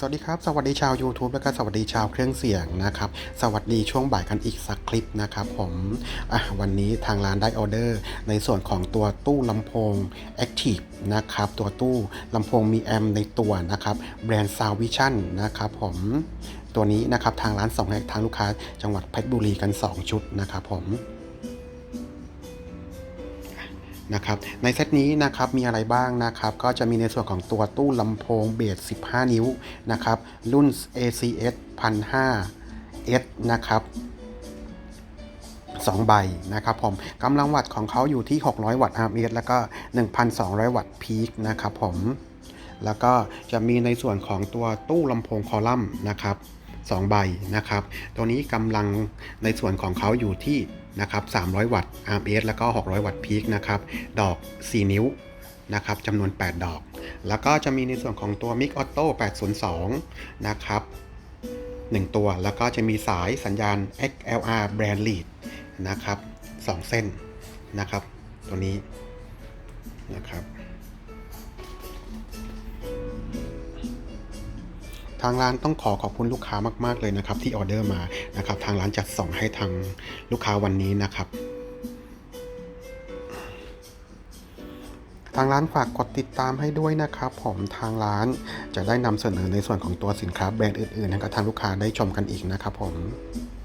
สวัสดีครับ สวัสดีชาว YouTube แล้วก็สวัสดีชาวเครื่องเสียงนะครับ สวัสดีช่วงบ่ายกันอีกสักคลิปนะครับผมวันนี้ทางร้านได้ออเดอร์ ในส่วนของตัวตู้ลำโพง Active นะครับตัวตู้ลำโพงมีแอมในตัวนะครับแบรนด์ Sound Vision นะครับผมตัวนี้นะครับทางร้านส่งให้ทางลูกค้าจังหวัดเพชรบุรีกัน 2 ชุดนะครับผม นะครับในเซตนี้นะครับมีอะไรบ้างนะครับก็จะมีในส่วนของตัวตู้ลำโพงเบส 15 นิ้วนะครับรุ่น ACS 1005 S นะครับ2 ใบนะครับผมกำลังวัตต์ของเขาอยู่ที่ 600 วัตต์ RMS แล้วก็ 1,200 วัตต์พีคนะครับผมแล้วก็จะมีในส่วนของตัวตู้ลำโพงคอลัมน์นะครับ 2 ใบนะครับ ตัวนี้กำลังในส่วนของเขาอยู่ที่นะครับ 300 วัตต์ RMS แล้วก็ 600 วัตต์พีคนะครับ ดอก 4 นิ้วนะครับจำนวน 8 ดอก แล้วก็จะมีในส่วนของตัว Mic Auto 802 นะครับ 1 ตัว แล้วก็จะมีสายสัญญาณ XLR Brand Lead นะครับ 2 เส้นนะครับ ตัวนี้นะครับ ทางร้านต้องขอขอบคุณลูกค้ามาก ๆ เลยนะครับ ที่ออเดอร์มานะครับ ทางร้านจัดส่งให้ทางลูกค้าวันนี้นะครับ ทางร้านฝากกดติดตามให้ด้วยนะครับ ผมทางร้านจะได้นำเสนอในส่วนของตัวสินค้าแบรนด์อื่นๆให้กับทางลูกค้าได้ชมกันอีกนะครับผม